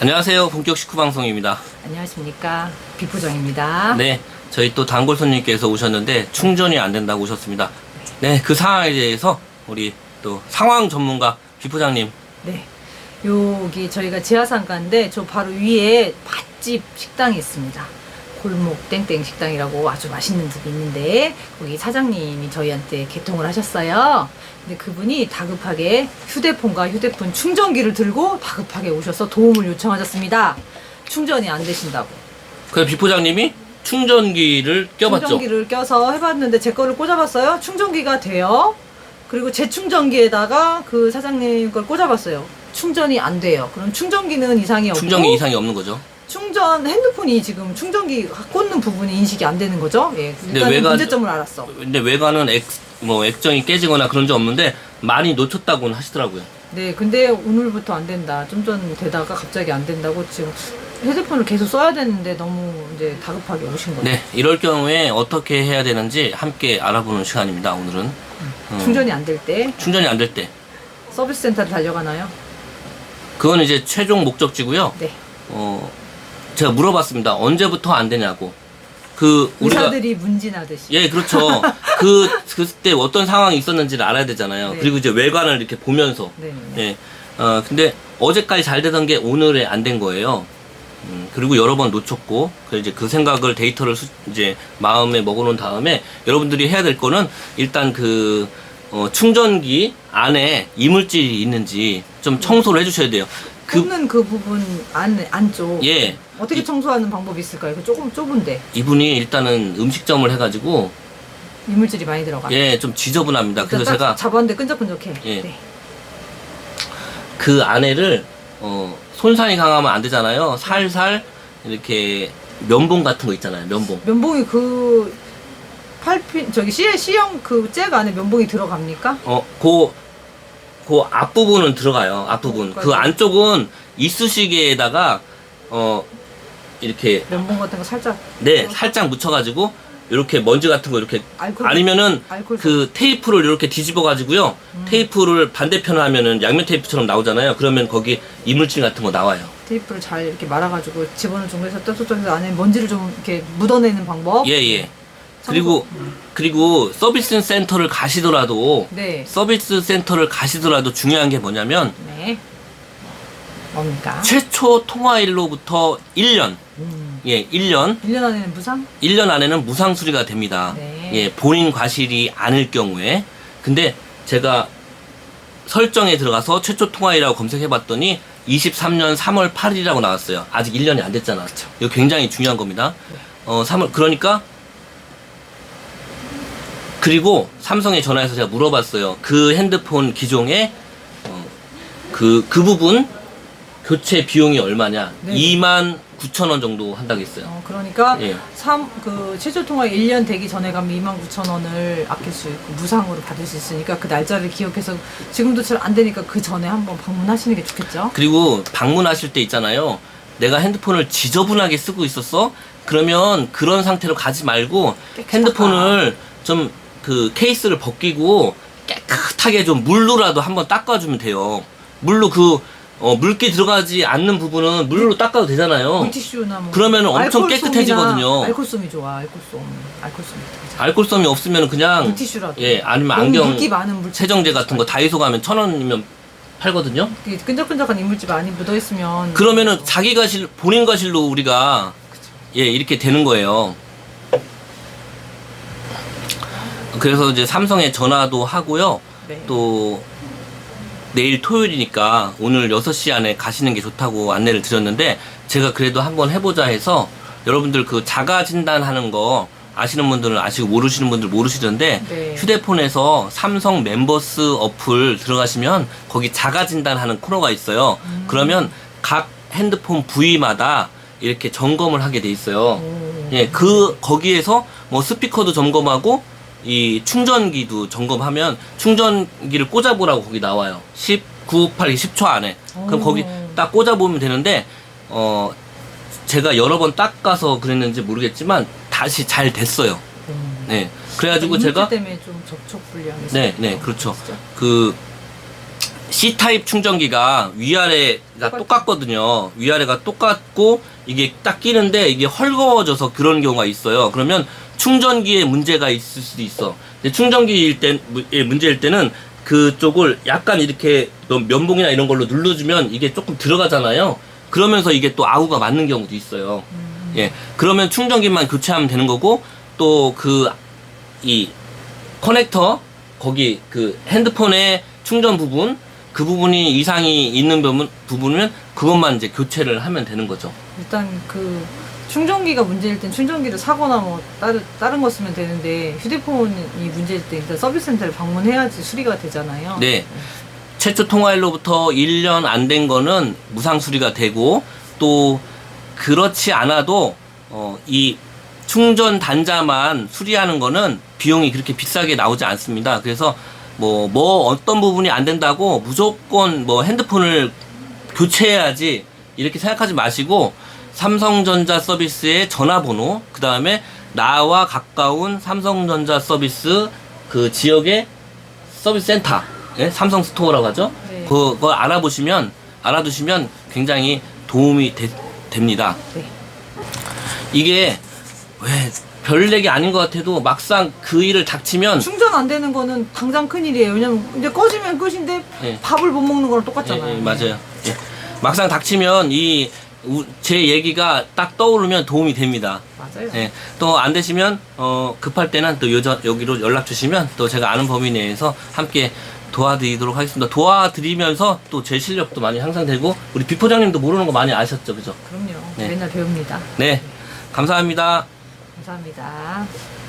안녕하세요. 본격 식후 방송입니다. 안녕하십니까 비포정입니다. 네, 저희 또 단골 손님께서 오셨는데 충전이 안 된다고 오셨습니다. 네, 그 상황에 대해서 우리 또 상황 전문가 비포장님. 네. 여기 저희가 지하상가인데 저 바로 위에 맛집 식당이 있습니다. 골목 땡땡 식당이라고 아주 맛있는 집이 있는데 거기 사장님이 저희한테 개통을 하셨어요. 근데 그분이 다급하게 휴대폰과 휴대폰 충전기를 들고 다급하게 오셔서 도움을 요청하셨습니다. 충전이 안 되신다고. 그 비포장님이 충전기를 껴봤죠. 충전기를 껴서 해봤는데 제 거를 꽂아봤어요. 충전기가 돼요. 그리고 제 충전기에다가 그 사장님 걸 꽂아봤어요. 충전이 안 돼요. 그럼 충전기는 이상이 없고 충전기 이상이 없는 거죠. 충전 핸드폰이 지금 충전기 꽂는 부분이 인식이 안 되는 거죠. 예, 일단 외관- 문제점을 알았어. 근데 외관은 액, 뭐 액정이 깨지거나 그런 적 없는데 많이 놓쳤다고는 하시더라고요. 네, 근데 오늘부터 안 된다. 좀 전 되다가 갑자기 안 된다고 지금 휴대폰을 계속 써야 되는데 너무 이제 다급하게 오신 거예요. 네, 이럴 경우에 어떻게 해야 되는지 함께 알아보는 시간입니다. 오늘은 음, 충전이 안 될 때 충전이 안 될 때. 서비스 센터를 달려가나요? 그건 이제 최종 목적지고요. 네. 어, 제가 물어봤습니다. 언제부터 안 되냐고. 그 우리가 의사들이 문진하듯이. 예, 그렇죠. 그 그때 어떤 상황이 있었는지를 알아야 되잖아요. 네. 그리고 이제 외관을 이렇게 보면서 네. 예. 어, 근데 어제까지 잘 되던 게 오늘에 안 된 거예요. 음, 그리고 여러 번 놓쳤고, 그 이제 그 생각을 데이터를 수- 이제 마음에 먹어놓은 다음에 여러분들이 해야 될 거는 일단 그 어, 충전기 안에 이물질이 있는지 좀 청소를 해주셔야 돼요. 그, 굽는 그 부분 안 안쪽. 예. 어떻게 이- 청소하는 방법이 있을까요? 그 조금 좁은데 이분이 일단은 음식점을 해가지고, 이물질이 많이 들어가. 예, 좀 지저분합니다. 그래서 딱 제가 잡았는데 끈적끈적해. 예. 네. 그 안에를, 어, 손상이 강하면 안 되잖아요. 살살 이렇게 면봉 같은 거 있잖아요. 면봉. 면봉이 그 팔핀 저기 C C형 그 잭 안에 면봉이 들어갑니까? 어, 그, 그 앞부분은 들어가요. 앞부분. 그 거기까지? 안쪽은 이쑤시개에다가, 어, 이렇게, 면봉 같은 거 살짝 네, 살짝 묻혀가지고, 이렇게 먼지 같은 거 이렇게, 알콜 아니면은, 알콜 그 테이프를 이렇게 뒤집어 가지고요. 음. 테이프를 반대편을 하면은 양면 테이프처럼 나오잖아요. 그러면 거기 이물질 같은 거 나와요. 테이프를 잘 이렇게 말아가지고 집어넣은 중에서 떠떠떠서 안에 먼지를 좀 이렇게 묻어내는 방법. 예, 예. 그리고, 그리고 서비스 센터를 가시더라도, 네. 서비스 센터를 가시더라도 중요한 게 뭐냐면, 네. 뭡니까? 최초 통화일로부터 1년, 음. 예, 1년, 1년 안에는 무상? 1년 안에는 무상 수리가 됩니다. 네. 예, 본인 과실이 아닐 경우에. 근데 제가 설정에 들어가서 최초 통화일이라고 검색해 봤더니 23년 3월 8일이라고 나왔어요. 아직 1년이 안 됐잖아. 이거 굉장히 중요한 겁니다. 네. 어, 3월, 그러니까, 그리고 삼성에 전화해서 제가 물어봤어요. 그 핸드폰 기종에, 어, 그, 그 부분 교체 비용이 얼마냐? 네. 2만 9천 원 정도 한다고 했어요. 어, 그러니까 예. 삼, 그 최초 통화 1년 되기 전에 가면 29,000원을 아낄 수 있고 무상으로 받을 수 있으니까 그 날짜를 기억해서 지금도 잘 안 되니까 그 전에 한번 방문하시는 게 좋겠죠? 그리고 방문하실 때 있잖아요. 내가 핸드폰을 지저분하게 쓰고 있었어? 그러면 그런 상태로 가지 말고 깨끗하다. 핸드폰을 좀 그 케이스를 벗기고 깨끗하게 좀 물로라도 한번 닦아주면 돼요. 물로 그 어, 물기 들어가지 않는 부분은 물로 닦아도 되잖아요. 물티슈나 뭐 그러면 엄청 알콜솜이나 깨끗해지거든요. 알콜솜이 좋아. 알콜솜. 알콜솜. 알코올성이 없으면 그냥 물티슈라도. 예 아니면 안경 물기 많은 물티슈. 세정제 같은 거 다이소 가면 천 원이면 팔거든요. 이게 끈적끈적한 이물질 많이 묻어 있으면 그러면은 자기 가실 본인 가실로 우리가 예 이렇게 되는 거예요. 그래서 이제 삼성에 전화도 하고요. 네. 또 내일 토요일이니까 오늘 6시 안에 가시는 게 좋다고 안내를 드렸는데 제가 그래도 한번 해보자 해서 여러분들 그 자가 진단하는 거 아시는 분들은 아시고 모르시는 분들 모르시던데 네. 휴대폰에서 삼성 멤버스 어플 들어가시면 거기 자가 진단하는 코너가 있어요. 음. 그러면 각 핸드폰 부위마다 이렇게 점검을 하게 돼 있어요. 오. 예, 그 거기에서 뭐 스피커도 점검하고 이 충전기도 점검하면 충전기를 꽂아보라고 거기 나와요. 10, 9, 8, 10초 안에. 그럼 오. 거기 딱 꽂아보면 되는데 어 제가 여러 번 닦아서 그랬는지 모르겠지만 다시 잘 됐어요. 음. 네. 그래가지고 이물질 제가 때문에 좀 접촉 불량이 네. 네, 그렇죠. 진짜. 그 C타입 충전기가 위아래가 똑같거든요. 위아래가 똑같고 이게 딱 끼는데 이게 헐거워져서 그런 경우가 있어요. 그러면 충전기에 문제가 있을 수도 있어. 충전기일 때 예, 문제일 때는 그쪽을 약간 이렇게 너 면봉이나 이런 걸로 눌러주면 이게 조금 들어가잖아요. 그러면서 이게 또 아우가 맞는 경우도 있어요. 예, 그러면 충전기만 교체하면 되는 거고 또 그 이 커넥터 거기 그 핸드폰의 충전 부분 그 부분이 이상이 있는 부분 부분은 그것만 이제 교체를 하면 되는 거죠. 일단 그 충전기가 문제일 땐 충전기를 사거나 뭐 다른 다른 거 쓰면 되는데 휴대폰이 문제일 때 일단 서비스 센터를 방문해야지 수리가 되잖아요. 네. 최초 통화일로부터 1년 안 된 거는 무상 수리가 되고 또 그렇지 않아도 어, 이 충전 단자만 수리하는 거는 비용이 그렇게 비싸게 나오지 않습니다. 그래서 뭐, 뭐 어떤 부분이 안 된다고 무조건 뭐 핸드폰을 교체해야지 이렇게 생각하지 마시고 삼성전자 서비스의 전화번호 그 다음에 나와 가까운 삼성전자 서비스 그 지역의 서비스 센터 예? 삼성 스토어라고 하죠 네. 그거 알아보시면 알아두시면 굉장히 도움이 되- 됩니다 네. 이게 왜 별얘기 아닌 것 같아도 막상 그 일을 닥치면 충전 안 되는 거는 당장 큰 일이에요. 왜냐면 이제 꺼지면 끝인데 예. 밥을 못 먹는 거랑 똑같잖아요. 예, 예, 맞아요. 예. 막상 닥치면 이 제 얘기가 딱 떠오르면 도움이 됩니다. 맞아요. 예. 또 안 되시면 어, 급할 때는 또 요저, 여기로 연락 주시면 또 제가 아는 범위 내에서 함께 도와드리도록 하겠습니다. 도와드리면서 또 제 실력도 많이 향상되고 우리 비포장님도 모르는 거 많이 아셨죠, 그죠? 그럼요. 네. 맨날 배웁니다. 네, 감사합니다. 감사합니다.